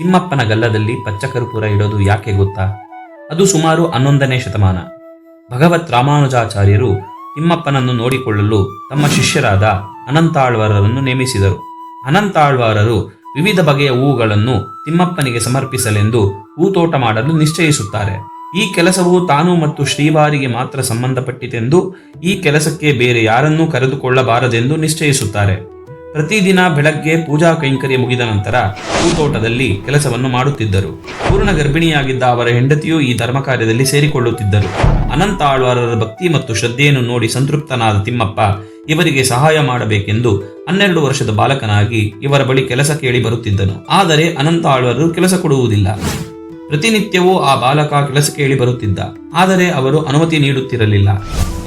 ತಿಮ್ಮಪ್ಪನ ಗಲ್ಲದಲ್ಲಿ ಪಚ್ಚಕರ್ಪೂರ ಇಡೋದು ಯಾಕೆ ಗೊತ್ತಾ? ಅದು ಸುಮಾರು ಹನ್ನೊಂದನೇ ಶತಮಾನ. ಭಗವತ್ ರಾಮಾನುಜಾಚಾರ್ಯರು ತಿಮ್ಮಪ್ಪನನ್ನು ನೋಡಿಕೊಳ್ಳಲು ತಮ್ಮ ಶಿಷ್ಯರಾದ ಅನಂತಾಳ್ವಾರರನ್ನು ನೇಮಿಸಿದರು. ಅನಂತಾಳ್ವಾರರು ವಿವಿಧ ಬಗೆಯ ಹೂಗಳನ್ನು ತಿಮ್ಮಪ್ಪನಿಗೆ ಸಮರ್ಪಿಸಲೆಂದು ಹೂತೋಟ ಮಾಡಲು ನಿಶ್ಚಯಿಸುತ್ತಾರೆ. ಈ ಕೆಲಸವು ತಾನು ಮತ್ತು ಶ್ರೀವಾರಿಗೆ ಮಾತ್ರ ಸಂಬಂಧಪಟ್ಟಿತೆಂದು ಈ ಕೆಲಸಕ್ಕೆ ಬೇರೆ ಯಾರನ್ನೂ ಕರೆದುಕೊಳ್ಳಬಾರದೆಂದು ನಿಶ್ಚಯಿಸುತ್ತಾರೆ. ಪ್ರತಿದಿನ ಬೆಳಗ್ಗೆ ಪೂಜಾ ಕೈಂಕರ್ಯ ಮುಗಿದ ನಂತರ ಹೂತೋಟದಲ್ಲಿ ಕೆಲಸವನ್ನು ಮಾಡುತ್ತಿದ್ದರು. ಪೂರ್ಣ ಗರ್ಭಿಣಿಯಾಗಿದ್ದ ಅವರ ಹೆಂಡತಿಯೂ ಈ ಧರ್ಮ ಕಾರ್ಯದಲ್ಲಿ ಸೇರಿಕೊಳ್ಳುತ್ತಿದ್ದರು. ಅನಂತ ಆಳ್ವಾರರ ಭಕ್ತಿ ಮತ್ತು ಶ್ರದ್ಧೆಯನ್ನು ನೋಡಿ ಸಂತೃಪ್ತನಾದ ತಿಮ್ಮಪ್ಪ, ಇವರಿಗೆ ಸಹಾಯ ಮಾಡಬೇಕೆಂದು ಹನ್ನೆರಡು ವರ್ಷದ ಬಾಲಕನಾಗಿ ಇವರ ಬಳಿ ಕೆಲಸ ಕೇಳಿ ಬರುತ್ತಿದ್ದನು. ಆದರೆ ಅನಂತ ಆಳ್ವಾರರು ಕೆಲಸ ಕೊಡುವುದಿಲ್ಲ. ಪ್ರತಿನಿತ್ಯವೂ ಆ ಬಾಲಕ ಕೆಲಸ ಕೇಳಿ ಬರುತ್ತಿದ್ದ. ಆದರೆ ಅವರು ಅನುಮತಿ ನೀಡುತ್ತಿರಲಿಲ್ಲ.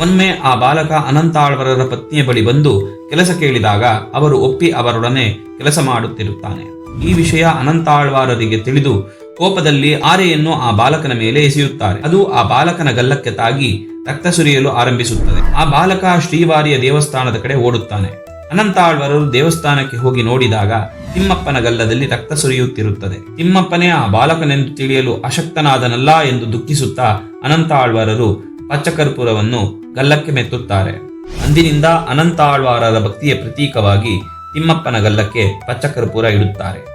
ಒಮ್ಮೆ ಆ ಬಾಲಕ ಅನಂತಾಳ್ವರರ ಪತ್ನಿಯ ಬಳಿ ಬಂದು ಕೆಲಸ ಕೇಳಿದಾಗ ಅವರು ಒಪ್ಪಿ ಅವರೊಡನೆ ಕೆಲಸ ಮಾಡುತ್ತಿರುತ್ತಾನೆ. ಈ ವಿಷಯ ಅನಂತಾಳ್ವಾರರಿಗೆ ತಿಳಿದು ಕೋಪದಲ್ಲಿ ಆರೆಯನ್ನು ಆ ಬಾಲಕನ ಮೇಲೆ ಎಸೆಯುತ್ತಾರೆ. ಅದು ಆ ಬಾಲಕನ ಗಲ್ಲಕ್ಕೆ ತಾಗಿ ರಕ್ತ ಸುರಿಯಲು ಆರಂಭಿಸುತ್ತದೆ. ಆ ಬಾಲಕ ಶ್ರೀವಾರಿಯ ದೇವಸ್ಥಾನದ ಕಡೆ ಓಡುತ್ತಾನೆ. ಅನಂತ ಆಳ್ವಾರರು ದೇವಸ್ಥಾನಕ್ಕೆ ಹೋಗಿ ನೋಡಿದಾಗ ತಿಮ್ಮಪ್ಪನ ಗಲ್ಲದಲ್ಲಿ ರಕ್ತ ಸುರಿಯುತ್ತಿರುತ್ತದೆ. ತಿಮ್ಮಪ್ಪನೇ ಆ ಬಾಲಕನೆಂದು ತಿಳಿಯಲು ಅಶಕ್ತನಾದನಲ್ಲ ಎಂದು ದುಃಖಿಸುತ್ತಾ ಅನಂತ ಆಳ್ವಾರರು ಪಚ್ಚಕರ್ಪೂರವನ್ನು ಗಲ್ಲಕ್ಕೆ ಮೆತ್ತುತ್ತಾರೆ. ಅಂದಿನಿಂದ ಅನಂತಾಳ್ವಾರರ ಭಕ್ತಿಯ ಪ್ರತೀಕವಾಗಿ ತಿಮ್ಮಪ್ಪನ ಗಲ್ಲಕ್ಕೆ ಪಚ್ಚಕರ್ಪೂರ ಇಡುತ್ತಾರೆ.